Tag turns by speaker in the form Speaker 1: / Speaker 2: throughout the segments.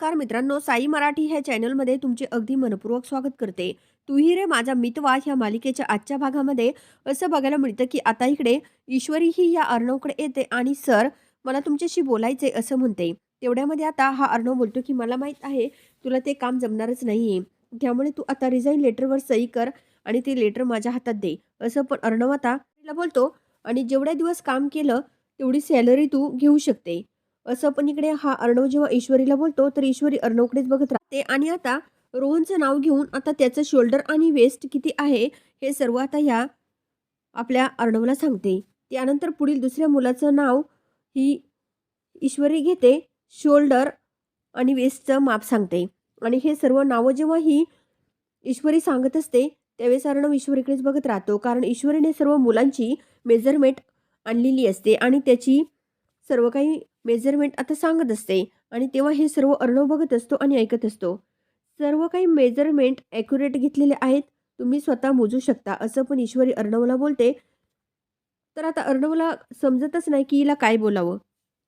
Speaker 1: नमस्कार मित्रांनो साई मराठी ह्या चॅनलमध्ये तुमचे अगदी मनपूर्वक स्वागत करते. तुही रे माझा मितवा ह्या मालिकेच्या आजच्या भागामध्ये असं बघायला मिळतं की आता इकडे ईश्वरी ही या अर्णवकडे येते आणि सर मला तुमच्याशी बोलायचे असं म्हणते. तेवढ्यामध्ये आता हा अर्णव बोलतो की मला माहीत आहे तुला ते काम जमणारच नाही आहे त्यामुळे तू आता रिझाईन लेटरवर सही कर आणि ते लेटर माझ्या हातात दे. असं पण अर्णव आता बोलतो आणि जेवढ्या दिवस काम केलं तेवढी सॅलरी तू घेऊ शकते. असं पण इकडे हा अर्णव जेव्हा ईश्वरीला बोलतो तर ईश्वरी अर्णवकडेच बघत राहते. आणि आता रोहनचं नाव घेऊन आता त्याचं शोल्डर आणि वेस्ट किती आहे हे सर्व आता ह्या आपल्या अर्णवला सांगते. त्यानंतर पुढील दुसऱ्या मुलाचं नाव ही ईश्वरी घेते शोल्डर आणि वेस्टचं माप सांगते. आणि हे सर्व नावं जेव्हा ही ईश्वरी सांगत असते त्यावेळेस अर्णव ईश्वरीकडेच बघत राहतो. कारण ईश्वरीने सर्व मुलांची मेजरमेंट आणलेली असते आणि त्याची सर्व काही मेजरमेंट आता सांगत असते आणि तेव्हा हे सर्व अर्णव बघत असतो आणि ऐकत असतो. सर्व काही मेजरमेंट ॲक्युरेट घेतलेले आहेत. तुम्ही स्वतः मोजू शकता. असं पण ईश्वरी अर्णवला बोलते. तर आता अर्णवला समजतच नाही की हिला काय बोलावं.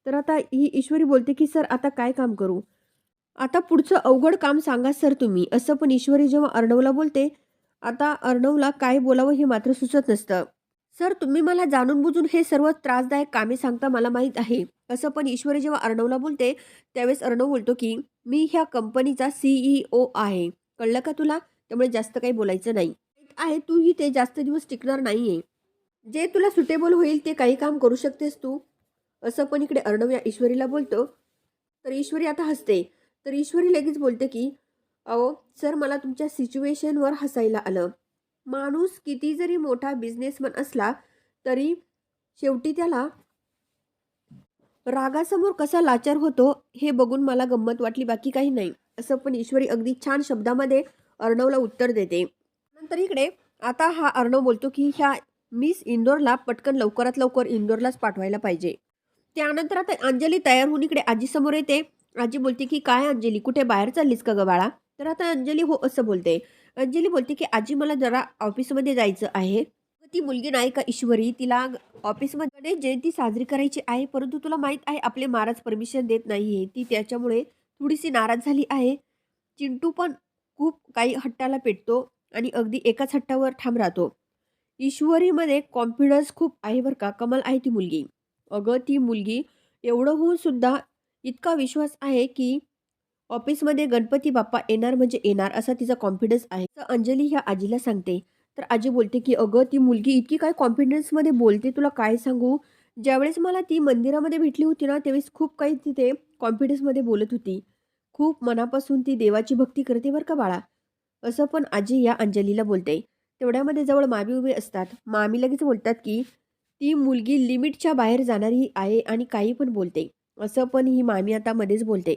Speaker 1: तर आता ही ईश्वरी बोलते की सर आता काय काम करू? आता पुढचं अवघड काम सांगा सर तुम्ही. असं पण ईश्वरी जेव्हा अर्णवला बोलते आता अर्णवला काय बोलावं हे मात्र सुचत नसतं. सर तुम्ही मला जाणून बुजून हे सर्व त्रासदायक कामे सांगता मला माहीत आहे. असं पण ईश्वरी जेव्हा अर्णवला बोलते त्यावेळेस अर्णव बोलतो की मी ह्या कंपनीचा सीईओ आहे. कळलं का तुला? त्यामुळे जास्त काही बोलायचं नाही. आहे तूही ते जास्त दिवस टिकणार नाही आहे जे तुला सुटेबल होईल ते काही काम करू शकतेस तू. असं पण इकडे अर्णव या ईश्वरीला बोलतो. तर ईश्वरी आता हसते. तर ईश्वरी लगेच बोलते की अहो सर मला तुमच्या सिच्युएशनवर हसायला आलं. माणूस किती जरी मोठा बिझनेसमन असला तरी शेवटी त्याला रागासमोर कसा लाचार होतो हे बघून मला गंमत वाटली बाकी काही नाही. असं पण ईश्वरी अगदी छान शब्दामध्ये अर्णवला उत्तर देते. नंतर इकडे आता हा अर्णव बोलतो की ह्या मिस इंदोरला पटकन लवकरात लवकर इंदोरलाच पाठवायला पाहिजे. त्यानंतर आता अंजली तयार होऊन इकडे आजीसमोर येते. आजी बोलते की काय अंजली कुठे बाहेर चाललीस का ग बाळा? तर आता अंजली हो असं बोलते. अंजली बोलते की आजी मला जरा ऑफिसमध्ये जायचं आहे. ती मुलगी नाही का ईश्वरी? तिला ऑफिसमध्ये जयंती साजरी करायची आहे परंतु तुला माहीत आहे आपले महाराज परमिशन देत नाही आहे ती त्याच्यामुळे थोडीशी नाराज झाली आहे. चिंटू पण खूप काही हट्टाला पेटतो आणि अगदी एकाच हट्टावर ठाम राहतो. ईश्वरीमध्ये कॉन्फिडन्स खूप आहे बरं का कमाल आहे ती मुलगी. अगं ती मुलगी एवढं होऊन सुद्धा इतका विश्वास आहे की ऑफिसमध्ये गणपती बाप्पा येणार म्हणजे येणार असा तिचा कॉन्फिडन्स आहे. तर अंजली ह्या आजीला सांगते. तर आजी बोलते की अगं ती मुलगी इतकी काय कॉन्फिडन्समध्ये बोलते? तुला काय सांगू? ज्यावेळेस मला ती मंदिरामध्ये भेटली होती ना त्यावेळेस खूप काही तिथे कॉन्फिडन्समध्ये बोलत होती. खूप मनापासून ती देवाची भक्ती करते बरं का बाळा? असं पण आजी या अंजलीला बोलते. तेवढ्यामध्ये जवळ मामी उभे असतात. मामी लगेच बोलतात की ती मुलगी लिमिटच्या बाहेर जाणारी आहे आणि काही पण बोलते. असं पण ही मामी आता मध्येच बोलते.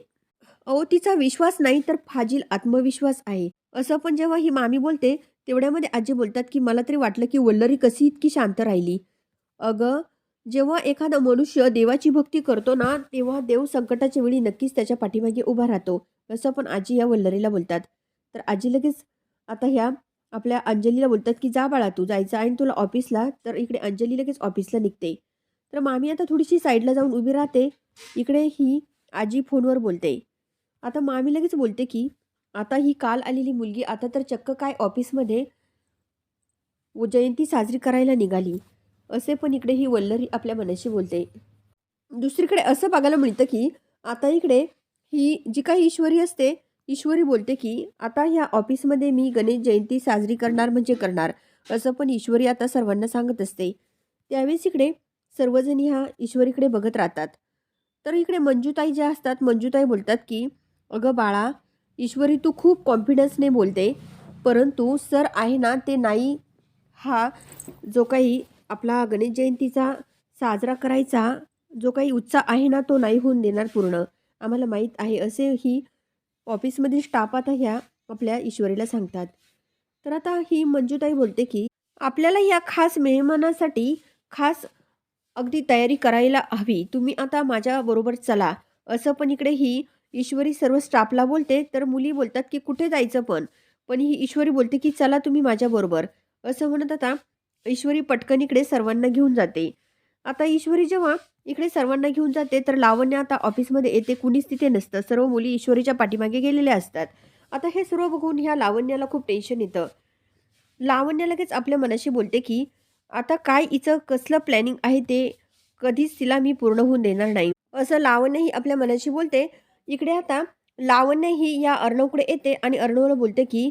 Speaker 1: अहो तिचा विश्वास नाही तर फाजील आत्मविश्वास आहे. असं पण जेव्हा ही मामी बोलते तेवढ्यामध्ये आजी बोलतात की मला तरी वाटलं की वल्लरी कशी इतकी शांत राहिली. अगं जेव्हा एखादा मनुष्य देवाची भक्ती करतो ना तेव्हा देव संकटाच्या वेळी नक्कीच त्याच्या पाठीमागे उभा राहतो. असं पण आजी या वल्लरीला बोलतात. तर आजी लगेच आता ह्या आपल्या अंजलीला बोलतात की जा बाळा तू जायचं आहे तुला ऑफिसला. तर इकडे अंजली लगेच ऑफिसला निघते. तर मामी आता थोडीशी साईडला जाऊन उभी राहते. इकडे ही आजी फोनवर बोलते. आता मामी लगेच बोलते की आता ही काल आलेली मुलगी आता तर चक्क काय ऑफिसमध्ये व जयंती साजरी करायला निघाली. असे पण इकडे ही वल्लरी आपल्या मनाशी बोलते. दुसरीकडे असं बघायला मिळतं की आता इकडे ही जी काही ईश्वरी असते ईश्वरी बोलते की आता ह्या ऑफिसमध्ये मी गणेश जयंती साजरी करणार म्हणजे करणार असं पण ईश्वरी आता सर्वांना सांगत असते. त्यावेळेस इकडे सर्वजण ह्या ईश्वरीकडे बघत राहतात. तर इकडे मंजूताई ज्या असतात मंजूताई बोलतात की अगं बाळा ईश्वरी तू खूप कॉन्फिडन्सने बोलते. परंतु सर आहे ना ते नाही. हा जो काही आपला गणेश जयंतीचा साजरा करायचा जो काही उत्साह आहे ना तो नाही होऊन देणार पूर्ण. आम्हाला माहीत आहे असे ही ऑफिसमधील स्टाफ आता ह्या आपल्या ईश्वरीला सांगतात. तर आता ही मंजूताई बोलते की आपल्याला या खास मेहमानासाठी खास अगदी तयारी करायला हवी. तुम्ही आता माझ्याबरोबर चला. असं पण इकडे ही ईश्वरी सर्व स्टाफला बोलते तर मुली बोलतात की कुठे जायचं पण? पण ही ईश्वरी बोलते की चला तुम्ही माझ्याबरोबर असं म्हणत आता ईश्वरी पटकन इकडे सर्वांना घेऊन जाते. आता ईश्वरी जेव्हा इकडे सर्वांना घेऊन जाते तर लावण्य आता ऑफिसमध्ये येते कुणीच तिथे नसतं. सर्व मुली ईश्वरीच्या पाठीमागे गेलेल्या असतात. आता हे सर्व बघून ह्या लावण्याला खूप टेन्शन येतं. लावण्य लगेच आपल्या मनाशी बोलते की आता काय हिचं कसलं प्लॅनिंग आहे ते? कधीच तिला मी पूर्ण होऊन देणार नाही. असं लावण्यही आपल्या मनाशी बोलते इकडे आता लावण्य ही या अर्णवकडे येते आणि अर्णवला बोलते की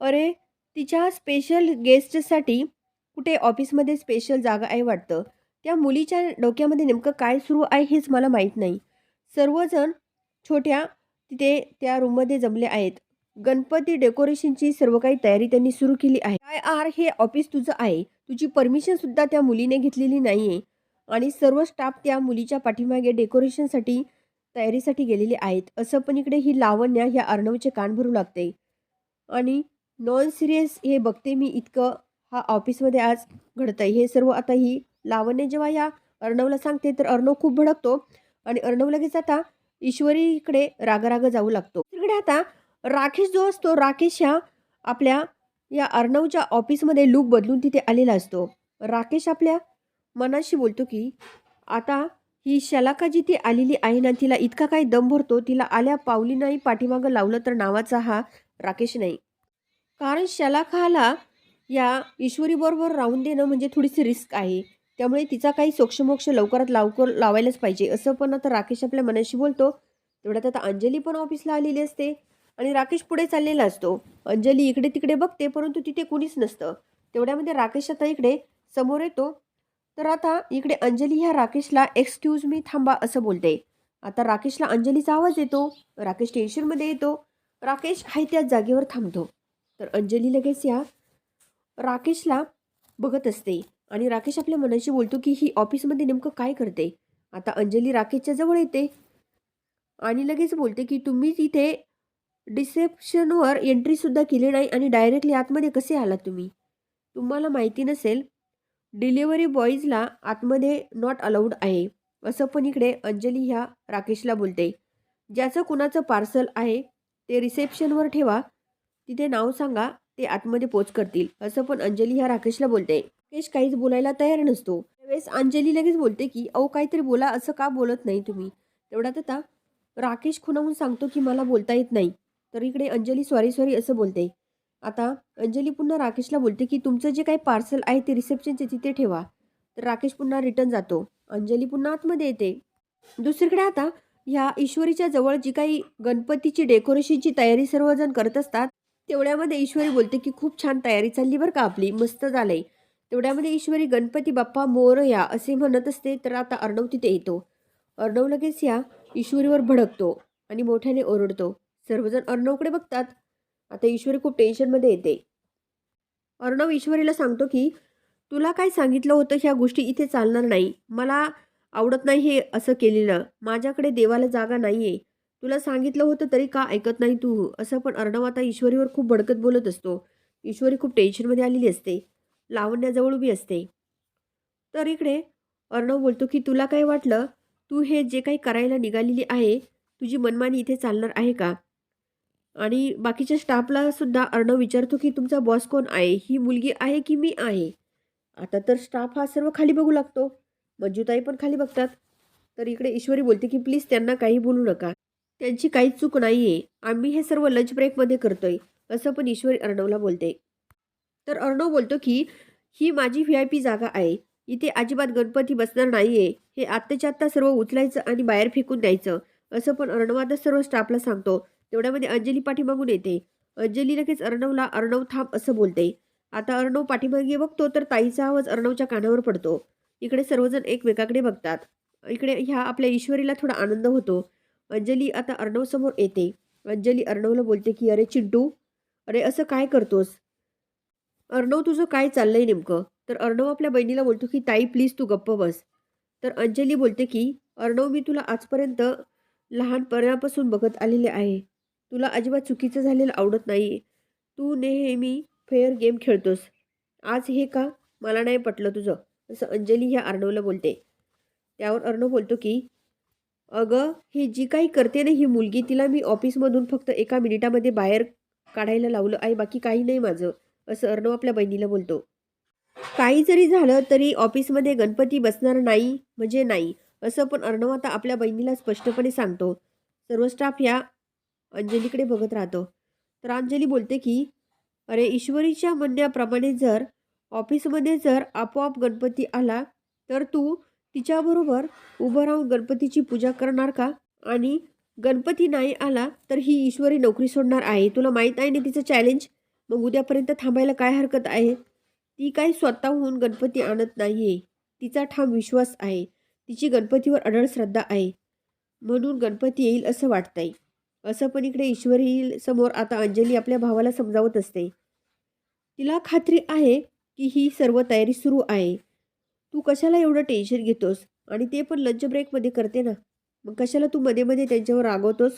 Speaker 1: अरे तिच्या स्पेशल गेस्टसाठी कुठे ऑफिसमध्ये स्पेशल जागा आहे वाटतं? त्या मुलीच्या डोक्यामध्ये नेमकं काय सुरू आहे हेच मला माहीत नाही. सर्वजण छोट्या तिथे त्या रूममध्ये जमले आहेत. गणपती डेकोरेशनची सर्व काही तयारी त्यांनी सुरू केली आहे. काय आर हे ऑफिस तुझं आहे? तुझी परमिशनसुद्धा त्या मुलीने घेतलेली नाही आहे आणि सर्व स्टाफ त्या मुलीच्या पाठीमागे डेकोरेशनसाठी तयारीसाठी गेलेले आहेत. असं पण इकडे ही लावण्या ह्या अर्णवचे कान भरू लागते. आणि नॉन सिरियस हे बघते मी इतकं. हा ऑफिसमध्ये आज घडतंय. हे सर्व आता ही लावण्य जेव्हा या अर्णवला सांगते तर अर्णव खूप भडकतो. आणि अर्णव लगेच आता ईश्वरीकडे रागराग जाऊ लागतो. तिकडे आता राकेश जो असतो राकेश ह्या आपल्या या अर्णवच्या ऑफिसमध्ये लूक बदलून तिथे आलेला असतो. राकेश आपल्या मनाशी बोलतो की आता ही शलाका जिथे आलेली आहे ना तिला इतका काही दम भरतो तिला आल्या पावली नाही पाठीमागं लावलं तर नावाचा हा राकेश नाही. कारण शलाखाला या ईश्वरीबरोबर राहून देणं म्हणजे थोडीशी रिस्क आहे. त्यामुळे तिचा काही सोक्षमोक्ष लवकरात लवकर लावायलाच पाहिजे असं पण आता राकेश आपल्या मनाशी बोलतो. तेवढ्यात आता अंजली पण ऑफिसला आलेली असते आणि राकेश पुढे चाललेला असतो. अंजली इकडे तिकडे बघते परंतु तिथे कुणीच नसतं. तेवढ्यामध्ये राकेश आता इकडे समोर येतो. तर आता इकडे अंजली ह्या राकेशला एक्सक्यूज मी थांबा असं बोलते. आता राकेशला अंजलीचा आवाज येतो. राकेश टेन्शनमध्ये येतो. राकेश आहे त्याच जागेवर थांबतो. तर अंजली लगेच या राकेशला बघत असते आणि राकेश आपल्या मनाशी बोलतो की ही ऑफिसमध्ये नेमकं काय करते? आता अंजली राकेशच्या जवळ येते आणि लगेच बोलते की तुम्ही तिथे डिसेप्शनवर एंट्रीसुद्धा केली नाही आणि डायरेक्टली आतमध्ये कसे आलात तुम्ही? तुम्हाला माहिती नसेल डिलिव्हरी बॉईजला आतमध्ये नॉट अलाउड आहे असं पण इकडे अंजली ह्या राकेशला बोलते. ज्याचं कुणाचं पार्सल आहे ते रिसेप्शनवर ठेवा. तिथे नाव सांगा ते आतमध्ये पोच करतील असं पण अंजली ह्या राकेशला बोलते. राकेश काहीच बोलायला तयार नसतो. त्यावेळेस अंजली लगेच बोलते की अहो काहीतरी बोला असं का बोलत नाही तुम्ही? तेवढ्यात आता राकेश खुणावून सांगतो की मला बोलता येत नाही. तर इकडे अंजली सॉरी सॉरी असं बोलते. आता अंजली पुन्हा राकेशला बोलते की तुमचं जे काही पार्सल आहे ते रिसेप्शनचे तिथे ठेवा. तर राकेश पुन्हा रिटर्न जातो. अंजली पुन्हा आतमध्ये येते. दुसरीकडे आता ह्या ईश्वरीच्या जवळ जी काही गणपतीची डेकोरेशनची तयारी सर्वजण करत असतात तेवढ्यामध्ये ईश्वरी बोलते की खूप छान तयारी चालली बरं का आपली मस्त झालंय. तेवढ्यामध्ये ईश्वरी गणपती बाप्पा मोर या असे म्हणत असते. तर आता अर्णव तिथे येतो. अर्णव लगेच या ईश्वरीवर भडकतो आणि मोठ्याने ओरडतो. सर्वजण अर्णवकडे बघतात. आता ईश्वरी खूप टेन्शनमध्ये येते. अर्णव ईश्वरीला सांगतो की तुला काय सांगितलं होतं ह्या गोष्टी इथे चालणार नाही? मला आवडत नाही हे असं केलेलं. माझ्याकडे देवाला जागा नाही आहे तुला सांगितलं होतं तरी का ऐकत नाही तू? असं पण अर्णव आता ईश्वरीवर खूप भडकत बोलत असतो. ईश्वरी खूप टेन्शनमध्ये आलेली असते. लावण्याजवळ उभी असते. तर इकडे अर्णव बोलतो की तुला काय वाटलं? तू हे जे काही करायला निघालेली आहे तुझी मनमानी इथे चालणार आहे का? आणि बाकीच्या स्टाफला सुद्धा अर्णव विचारतो की तुमचा बॉस कोण आहे? ही मुलगी आहे की मी आहे? आता तर स्टाफ हा सर्व खाली बघू लागतो. मंजूताई पण खाली बघतात. तर इकडे ईश्वरी बोलते की प्लीज त्यांना काही बोलू नका. त्यांची काहीच चूक नाही आहे आम्ही हे सर्व लंच ब्रेकमध्ये करतोय. असं पण ईश्वरी अर्णवला बोलते. तर अर्णव बोलतो की ही माझी व्ही आय पी जागा आहे. इथे अजिबात गणपती बसणार नाही आहे हे आत्ताच्या आत्ता सर्व उचलायचं आणि बाहेर फेकून द्यायचं. असं पण अर्णव आता सर्व स्टाफला सांगतो. तेवढ्यामध्ये अंजली पाठीमागून येते. अंजली लगेच अर्णवला अर्णव थांब असं बोलते. आता अर्णव पाठीमागे बघतो तर ताईचा आवाज अर्णवच्या कानावर पडतो. इकडे सर्वजण एकमेकाकडे बघतात. इकडे ह्या आपल्या ईश्वरीला थोडा आनंद होतो. अंजली आता अर्णव समोर येते. अंजली अर्णवला बोलते की अरे चिंटू अरे असं काय करतोस? अर्णव तुझं काय चाललंय नेमकं? तर अर्णव आपल्या बहिणीला बोलतो की ताई प्लीज तू गप्प बस. तर अंजली बोलते की अर्णव मी तुला आजपर्यंत लहानपणापासून बघत आलेले आहे. तुला अजिबात चुकीचं झालेलं आवडत नाही तू नेहमी फेअर गेम खेळतोस. आज हे का? मला नाही पटलं तुझं. असं अंजली ह्या अर्णवला बोलते. त्यावर अर्णव बोलतो की अगं हे जी काही करते ना ही मुलगी तिला मी ऑफिसमधून फक्त एका मिनिटामध्ये बाहेर काढायला लावलं. आहे बाकी काही नाही माझं असं अर्णव आपल्या बहिणीला बोलतो. काही जरी झालं तरी ऑफिसमध्ये गणपती बसणार नाही म्हणजे नाही असं पण अर्णव आता आपल्या बहिणीला स्पष्टपणे सांगतो. सर्व स्टाफ या अंजलीकडे बघत राहतो. तर अंजली बोलते की अरे ईश्वरीच्या म्हणण्याप्रमाणे जर ऑफिसमध्ये जर आपोआप गणपती आला तर तू तिच्याबरोबर उभं राहून गणपतीची पूजा करणार का? आणि गणपती नाही आला तर ही ईश्वरी नोकरी सोडणार आहे. तुला माहीत आहे ना तिचं चॅलेंज मग उद्यापर्यंत थांबायला काय हरकत आहे? ती काही स्वतःहून गणपती आणत नाही आहे तिचा ठाम विश्वास आहे. तिची गणपतीवर अढळ श्रद्धा आहे. म्हणून गणपती येईल असं वाटतंय. असं पण इकडे ईश्वरी समोर. आता अंजली आपल्या भावाला समजावत असते. तिला खात्री आहे की ही सर्व तयारी सुरू आहे. तू कशाला एवढं टेन्शन घेतोस? आणि ते पण लंच ब्रेकमध्ये करते ना. मग कशाला तू मध्ये मध्ये त्यांच्यावर रागवतोस?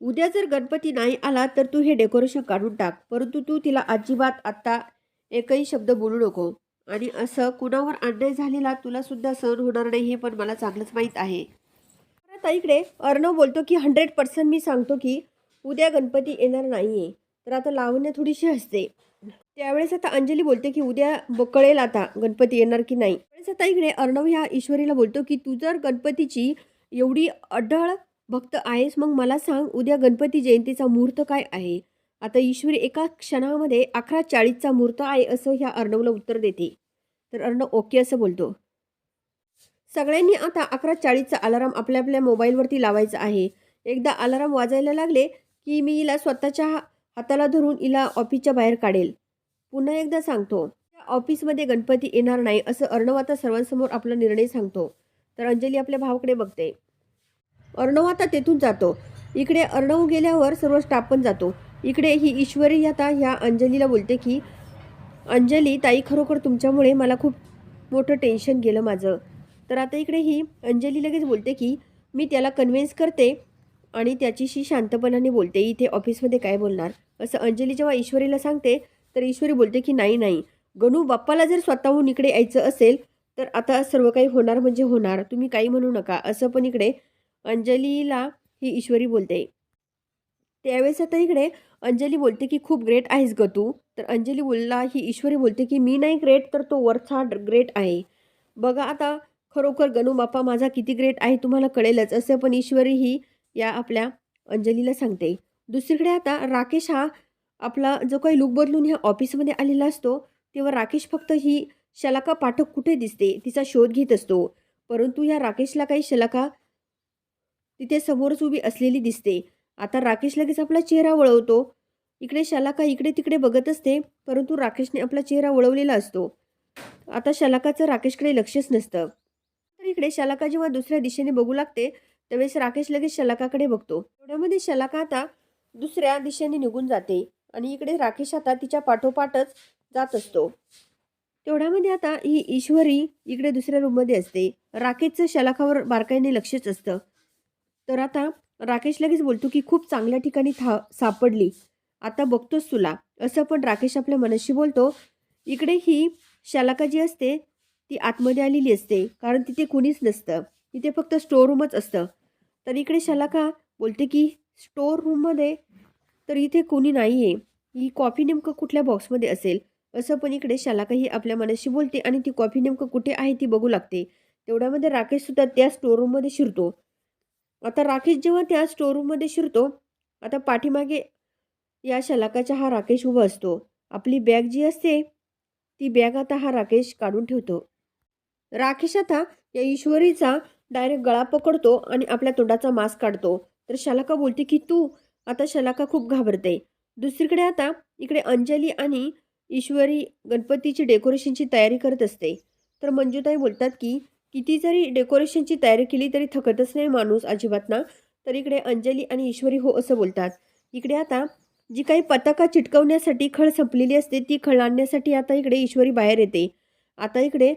Speaker 1: उद्या जर गणपती नाही आला तर तू हे डेकोरेशन काढून टाक. परंतु तू तिला अजिबात आत्ता एकही शब्द बोलू नको. आणि असं कुणावर अन्याय झालेला तुला सुद्धा सहन होणार नाही हे पण मला चांगलंच माहीत आहे. आता इकडे. अर्णव बोलतो की हंड्रेड पर्सेंट मी सांगतो की उद्या गणपती येणार नाही आहे तर आता लावण्य थोडीशी हसते. त्यावेळेस आता अंजली बोलते की उद्या ब- कळेल आता गणपती येणार की नाही. त्यावेळेस आता इकडे अर्णव ह्या ईश्वरीला बोलतो की तू जर गणपतीची एवढी अढळ भक्त आहेस मग मला सांग उद्या गणपती जयंतीचा मुहूर्त काय आहे? आता ईश्वरी एका क्षणामध्ये अकरा चाळीसचा मुहूर्त आहे असं ह्या अर्णवला उत्तर देते. तर अर्णव ओके असं बोलतो. सगळ्यांनी आता अकरा चाळीसचा अलाराम आपल्या आपल्या मोबाईलवरती लावायचा आहे. एकदा अलाराम वाजायला लागले की मी हिला स्वतःच्या हा- हाताला धरून हिला ऑफिसच्या बाहेर काढेल. पुन्हा एकदा सांगतो त्या ऑफिसमध्ये गणपती येणार नाही असं अर्णव आता सर्वांसमोर आपला निर्णय सांगतो. तर अंजली आपल्या भावाकडे बघते. अर्णव आता तेथून जातो. इकडे अर्णव गेल्यावर सर्व स्टाफ पण जातो. इकडे ही ईश्वरी आता ह्या अंजलीला बोलते की अंजली ताई खरोखर तुमच्यामुळे मला खूप मोठं टेन्शन गेलं माझं. तर आता इकडे ही अंजली लगेच बोलते की मी त्याला कन्व्हिन्स करते आणि त्याच्याशी शांतपणाने बोलते. इथे ऑफिसमध्ये काय बोलणार? असं अंजली जेव्हा ईश्वरीला सांगते तर ईश्वरी बोलते की नाही नाही. गणू बाप्पाला जर स्वतःहून इकडे यायचं असेल तर आता सर्व काही होणार म्हणजे होणार. तुम्ही काही म्हणू नका. असं पण इकडे अंजलीला ही ईश्वरी बोलते. त्यावेळेस आता इकडे अंजली बोलते की खूप ग्रेट आहेस ग तू. तर अंजली बोलला ही ईश्वरी बोलते की मी नाही ग्रेट तर तो वरचा ग्रेट आहे. बघा आता खरोखर गणू बाप्पा माझा किती ग्रेट आहे तुम्हाला कळेलच असं पण ईश्वरी ही या आपल्या अंजलीला सांगते. दुसरीकडे आता राकेश हा आपला जो काही लुक बदलून ह्या ऑफिसमध्ये आलेला असतो तेव्हा राकेश फक्त ही शलाका पाठक कुठे दिसते तिचा शोध घेत असतो. परंतु या राकेशला काही शलाका तिथे समोरच उभी असलेली दिसते. आता राकेश लगेच आपला चेहरा वळवतो. इकडे शलाका इकडे तिकडे बघत असते परंतु राकेशने आपला चेहरा वळवलेला असतो. आता शलाकाचं राकेशकडे लक्षच नसतं. इकडे शलाका जेव्हा दुसऱ्या दिशेने बघू लागते त्यावेळेस राकेश लगेच शलाकाकडे बघतो. तेवढ्यामध्ये शलाका आता दुसऱ्या दिशेने निघून जाते आणि इकडे राकेश आता तिच्या पाठोपाठच जात असतो. तेवढ्यामध्ये आता ही ईश्वरी इकडे दुसऱ्या रूममध्ये असते. राकेशचं शलाकावर बारकाईने लक्षच असतं. तर आता राकेश लगेच बोलतो की खूप चांगल्या ठिकाणी था सापडली. आता बघतोस तुला. असं पण राकेश आपल्या मनाशी बोलतो. इकडे ही शलाका जी असते ती आतमध्ये आलेली असते कारण तिथे कुणीच नसतं. तिथे फक्त स्टोअर रूमच असतं. तर इकडे शलाका बोलते की स्टोअर रूममध्ये तर इथे कोणी नाही आहे ही कॉफी नेमकं कुठल्या बॉक्समध्ये असेल? असं पण इकडे शलाका ही आपल्या मनाशी बोलते आणि ती कॉफी नेमकं कुठे आहे ती बघू लागते. तेवढ्यामध्ये राकेशसुद्धा त्या स्टोअर रूममध्ये शिरतो. आता राकेश जेव्हा त्या स्टोअर रूममध्ये शिरतो आता पाठीमागे या शलाकाचा हा राकेश उभा असतो. आपली बॅग जी असते ती बॅग आता हा राकेश काढून ठेवतो. राकेश आता या ईश्वरीचा डायरेक्ट गळा पकडतो आणि आपल्या तोंडाचा मास्क काढतो. तर शलाका बोलते की तू आता शलाका खूप घाबरते. दुसरीकडे आता इकडे अंजली आणि ईश्वरी गणपतीची डेकोरेशनची तयारी करत असते. तर मंजुताई बोलतात की किती जरी डेकोरेशनची तयारी केली तरी थकतच नाही माणूस अजिबात ना. तर इकडे अंजली आणि ईश्वरी हो असं बोलतात. इकडे आता जी काही पताका चिटकवण्यासाठी खळ संपलेली असते ती खळ आणण्यासाठी आता इकडे ईश्वरी बाहेर येते. आता इकडे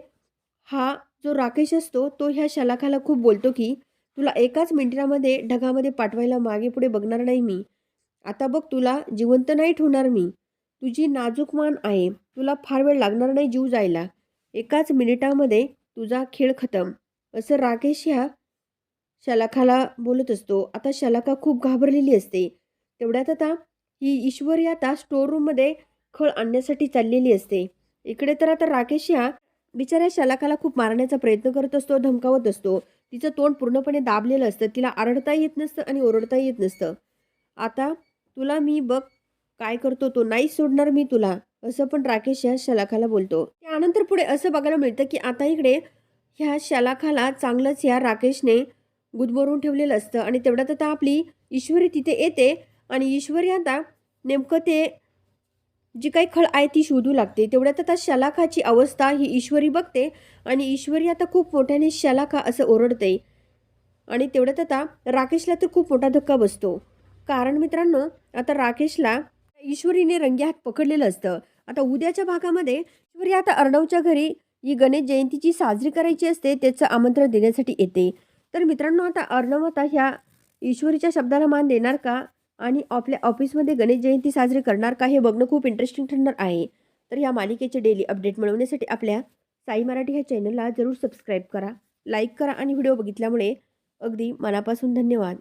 Speaker 1: हा जो राकेश असतो तो ह्या शलाखाला खूप बोलतो की तुला एकाच मिनिटामध्ये ढगामध्ये पाठवायला मागे पुढे बघणार नाही मी. आता बघ तुला जिवंत नाही ठेवणार मी. तुझी नाजूक मान आहे. तुला फार वेळ लागणार नाही जीव जायला. एकाच मिनिटामध्ये तुझा खेळ खतम. असं राकेश ह्या शलाखाला बोलत असतो. आता शलाखा खूप घाबरलेली असते. तेवढ्यात आता ही ईश्वरी आता स्टोर रूममध्ये खळ आणण्यासाठी चाललेली असते. इकडे तर आता राकेश ह्या बिचाऱ्या शलाकाला खूप मारण्याचा प्रयत्न करत असतो धमकावत असतो. तिचं तोंड पूर्णपणे दाबलेलं असतं. तिला आरडता येत नसतं आणि ओरडता येत नसतं. आता तुला मी बघ काय करतो तो? नाही सोडणार मी तुला असं पण राकेश या शलाखाला बोलतो. त्यानंतर पुढे असं बघायला मिळतं की आता इकडे ह्या शलाखाला चांगलंच या राकेशने गुदमरून ठेवलेलं असतं. आणि तेवढ्यात आता आपली ईश्वरी तिथे येते आणि ईश्वरी आता नेमकं ते जी काही खळ आहे ती शोधू लागते. तेवढ्यात आता शलाखाची अवस्था ही ईश्वरी बघते आणि ईश्वरी आता खूप मोठ्याने शलाखा असं ओरडते. आणि तेवढ्यात आता राकेशला तर खूप मोठा धक्का बसतो. कारण मित्रांनो आता राकेशला ईश्वरीने रंग्याहात पकडलेलं असतं. आता उद्याच्या भागामध्ये ईश्वरी आता अर्णवच्या घरी ही गणेश जयंतीची साजरी करायची असते त्याचं आमंत्रण देण्यासाठी येते. तर मित्रांनो आता अर्णव आता ह्या ईश्वरीच्या शब्दाला मान देणार का? आणि आपल्या ऑफिसमध्ये गणेश जयंती साजरी करणार का हे बघणं खूप इंटरेस्टिंग ठरणार आहे. तर या मालिकेचे डेली अपडेट मिळवण्यासाठी आपल्या साई मराठी ह्या चॅनलला जरूर सबस्क्राईब करा लाईक करा आणि व्हिडिओ बघितल्यामुळे अगदी मनापासून धन्यवाद.